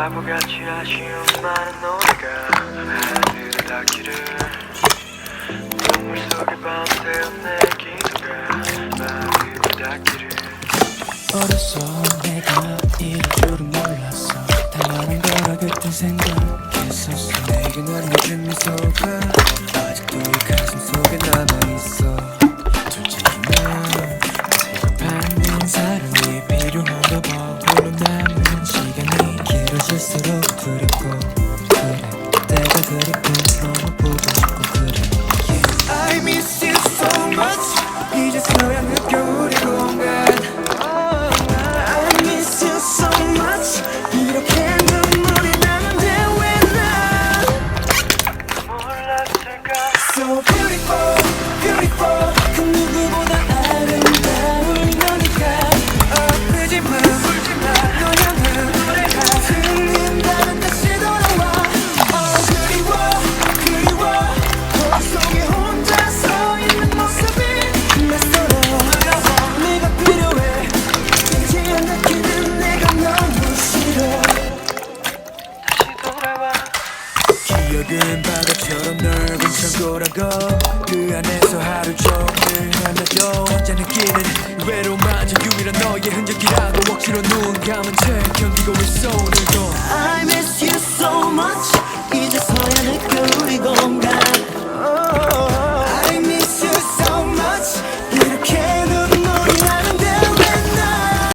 바보같이 아쉬운 많은 노래가? 하늘을 닿기를. 눈물 속에 밤새운 내 기도가 마음을 닿기를. 어렸어 내가 이럴 줄은 몰랐어. 당연한 거라 그땐 생각했었어. 내게 남겨준 미소가 아직도 가슴 속에 남아있어 길어질수록 두렵고 그래 때가 그립고 너무 보고 싶고 그래 yeah. I miss you so much 이제 서야 느껴 우리 공간 I miss you so much 이렇게 눈물이 나는데 왜난 몰랐을까 So beautiful 기억은 바다처럼 넓은 창고라고 그 안에서 하루 종일 헤매도 혼자 느끼는 외로움마저 유일한 너의 흔적이라고 억지로 눈 감은 채 견디고 있어 오늘도 I